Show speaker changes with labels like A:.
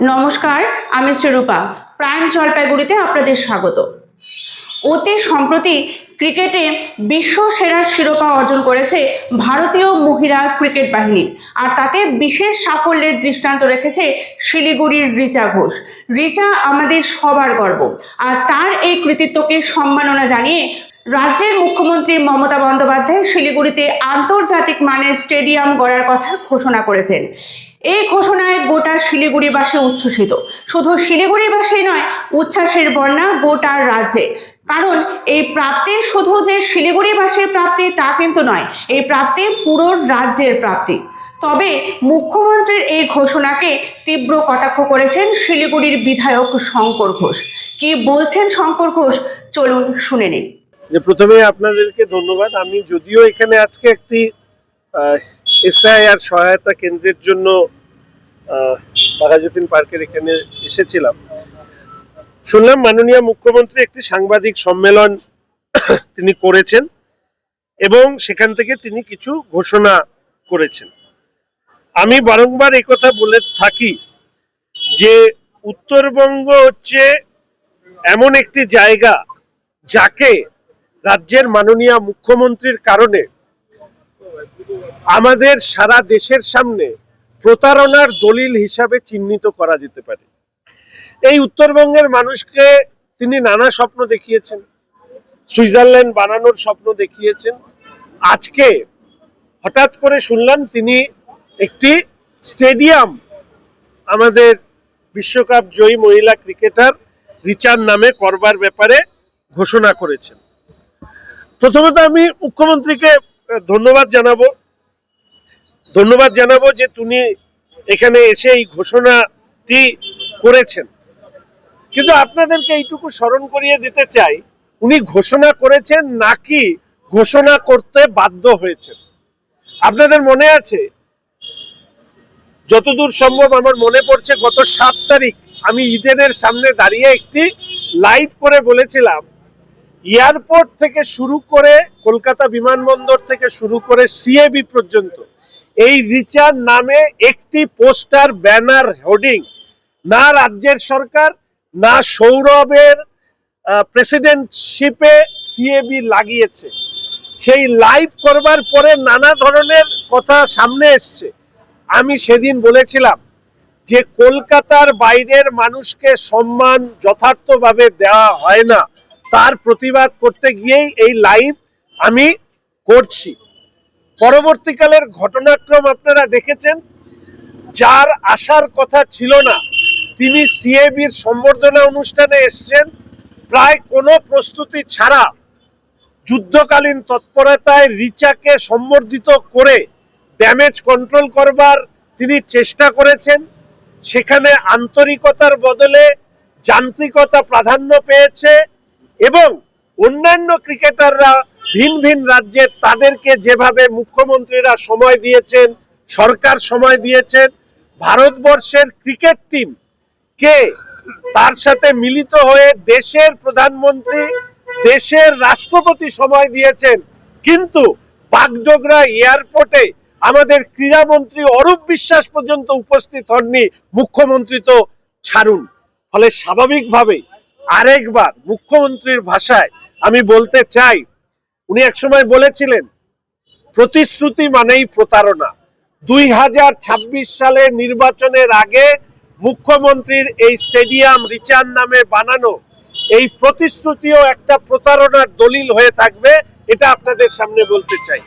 A: নমস্কার, আমি শ্রীরূপা। প্রাইম জলপাইগুড়িতে আপনাদের স্বাগত। অতি সম্প্রতি ক্রিকেটে বিশ্ব সেরার শিরোপা অর্জন করেছে ভারতীয় মহিলা ক্রিকেট বাহিনী, আর তাতে বিশেষ সাফল্যের দৃষ্টান্ত রেখেছে শিলিগুড়ির রিচা ঘোষ। রিচা আমাদের সবার গর্ব, আর তার এই কৃতিত্বকে সম্মাননা জানিয়ে রাজ্যের মুখ্যমন্ত্রী মমতা বন্দ্যোপাধ্যায় শিলিগুড়িতে আন্তর্জাতিক মানের স্টেডিয়াম গড়ার কথা ঘোষণা করেছেন। এই ঘোষণায় গোটা শিলিগুড়িবাসী উচ্ছ্বসিত। শুধু শিলিগুড়িবাসী নয়, উচ্ছ্বাসের বন্যা গোটা রাজ্যে। কারণ এই প্রাপ্তি শুধু যে শিলিগুড়িবাসীর প্রাপ্তি তা কিন্তু নয়, এই প্রাপ্তি পুরো রাজ্যের প্রাপ্তি। তবে মুখ্যমন্ত্রীর এই ঘোষণাকে তীব্র কটাক্ষ করেছেন শিলিগুড়ির বিধায়ক শঙ্কর ঘোষ। কি বলছেন শঙ্কর ঘোষ? চলুন শুনে নিন
B: যে প্রথমে আপনাদেরকে ধন্যবাদ। আমি যদিও এখানে আজকে একটি এসআইআর সহায়তা কেন্দ্রের জন্য বাঘাযতীন পার্কের এখানে এসেছিলাম। শুনলাম মাননীয় মুখ্যমন্ত্রী একটি সাংবাদিক সম্মেলন তিনি করেছেন এবং সেখান থেকে তিনি কিছু ঘোষণা করেছেন। আমি বারংবার কথা বলে থাকি যে উত্তরবঙ্গ হচ্ছে এমন একটি জায়গা যাকে রাজ্যের মাননীয় মুখ্যমন্ত্রীর কারণে আমাদের সারা দেশের সামনে প্রতারণার দলিল হিসাবে চিহ্নিত করা যেতে পারে। এই উত্তরবঙ্গের মানুষকে তিনি নানা স্বপ্ন দেখিয়েছেন, সুইজারল্যান্ড বানানোর স্বপ্ন দেখিয়েছেন। আজকে হঠাৎ করে শুনলাম তিনি একটি স্টেডিয়াম, আমাদের বিশ্বকাপ জয়ী মহিলা ক্রিকেটার রিচার নামে করবার ব্যাপারে ঘোষণা করেছেন। প্রথমত আমি মুখ্যমন্ত্রীকে ধন্যবাদ জানাব। ধন্যবাদ জানাব যে তিনি এখানে এসে এই ঘোষণাটি করেছেন। কিন্তু আপনাদেরকে এইটুকু স্মরণ করিয়ে দিতে চাই, উনি ঘোষণা করেছেন নাকি ঘোষণা করতে বাধ্য হয়েছেন? আপনাদের মনে আছে? যতদূর সম্ভব আমার মনে পড়ছে, গত সাত তারিখ আমি ইডেনের সামনে দাঁড়িয়ে একটি লাইভ করে বলেছিলাম, এয়ারপোর্ট থেকে শুরু করে কলকাতা বিমানবন্দর থেকে শুরু করে সিএবি পর্যন্ত এই রিচার নামে একটি পোস্টার, ব্যানার, হোর্ডিং। না রাজ্যের সরকার, না সৌরভের প্রেসিডেন্টশিপে সিএবি লাগিয়েছে। সেই লাইভ করবার পরে নানা ধরনের কথা সামনে এসছে। আমি সেদিন বলেছিলাম যে কলকাতার বাইরের মানুষকে সম্মান যথার্থভাবে দেওয়া হয় না। তার প্রতিবাদ করতে গিয়েই এই লাইভ আমি করছি। পরবর্তীকালের ঘটনাক্রম আপনারা দেখেছেন। যার আসার কথা ছিল না। তিনি সিএবির সম্বর্ধনা অনুষ্ঠানে এসেছেন। প্রায় কোনো প্রস্তুতি ছাড়া যুদ্ধকালীন তৎপরতায় রিচাকে সম্বর্ধিত করে ড্যামেজ কন্ট্রোল করবার তিনি চেষ্টা করেছেন। সেখানে আন্তরিকতার বদলে যান্ত্রিকতা প্রাধান্য পেয়েছে এবং অন্যান্য ক্রিকেটাররা ভিন ভিন রাজ্যের তাদেরকে যেভাবে মুখ্যমন্ত্রীরা সময় দিয়েছেন, সরকার সময় দিয়েছেন, ভারতবর্ষের ক্রিকেট টিম কে তার সাথে মিলিত হয়ে দেশের প্রধানমন্ত্রী, দেশের রাষ্ট্রপতি সময় দিয়েছেন, কিন্তু বাগডোগরা এয়ারপোর্টে আমাদের ক্রীড়ামন্ত্রী অরূপ বিশ্বাস পর্যন্ত উপস্থিত হননি, মুখ্যমন্ত্রী তো ছাড়ুন। ফলে স্বাভাবিকভাবেই আরেকবার মুখ্যমন্ত্রীর ভাষায় আমি বলতে চাই উনি একসময় বলেছিলেন, প্রতিশ্রুতি মানেই প্রতারণা। দুই হাজার ছাব্বিশ সালে নির্বাচনের আগে মুখ্যমন্ত্রীর এই স্টেডিয়াম রিচার নামে বানানো, এই প্রতিশ্রুতিও একটা প্রতারণার দলিল হয়ে থাকবে, এটা আপনাদের সামনে বলতে চাই।